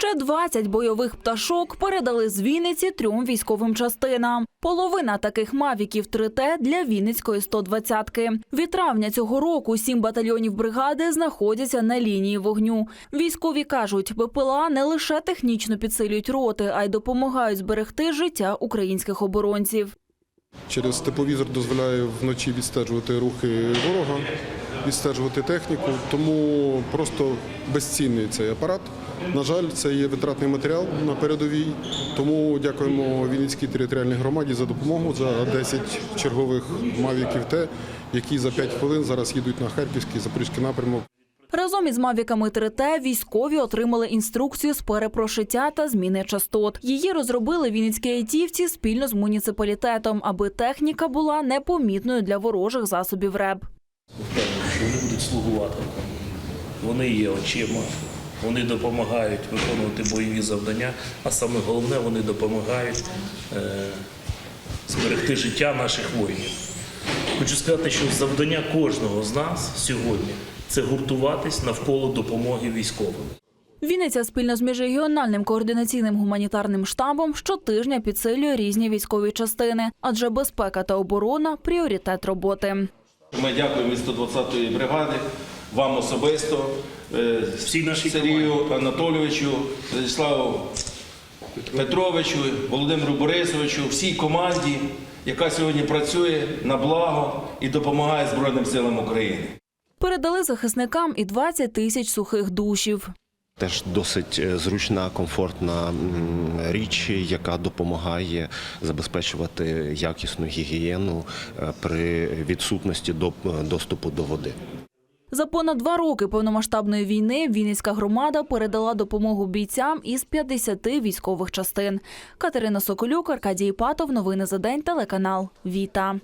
Ще 20 бойових пташок передали з Вінниці трьом військовим частинам. Половина таких мавіків 3Т для Вінницької 120-ки. Від травня цього року сім батальйонів бригади знаходяться на лінії вогню. Військові кажуть, БПЛА не лише технічно підсилюють роти, а й допомагають зберегти життя українських оборонців. Через тепловізор дозволяє вночі відстежувати рухи ворога, відстежувати техніку, тому просто безцінний цей апарат. На жаль, це є витратний матеріал на передовій. Тому дякуємо Вінницькій територіальній громаді за допомогу за 10 чергових мавіків Т, які за 5 хвилин зараз їдуть на Харківський Запорізький напрямок. Разом із мавіками 3Т військові отримали інструкцію з перепрошиття та зміни частот. Її розробили вінницькі айтівці спільно з муніципалітетом, аби техніка була непомітною для ворожих засобів РЕБ. що вони будуть слугувати. Вони є очима, вони допомагають виконувати бойові завдання, а саме головне, вони допомагають е, зберегти життя наших воїнів. Хочу сказати, що завдання кожного з нас сьогодні це гуртуватись навколо допомоги військовим. Вінниця спільно з міжрегіональним координаційним гуманітарним штабом щотижня підсилює різні військові частини, адже безпека та оборона пріоритет роботи. Ми дякуємо від 120-ї бригади, вам особисто, е, Всій нашій Сергію Анатолійовичу, Владиславу Петровичу, Володимиру Борисовичу, всій команді, яка сьогодні працює на благо і допомагає Збройним силам України. Передали захисникам і 20 тисяч сухих душів. Теж досить е, зручна, комфортна річ, яка допомагає забезпечувати якісну гігієну е, при відсутності доп- доступу до води. За понад два роки повномасштабної війни Вінницька громада передала допомогу бійцям із 50 військових частин. Катерина Соколюк, Аркадій Патов. Новини за день. Телеканал Віта.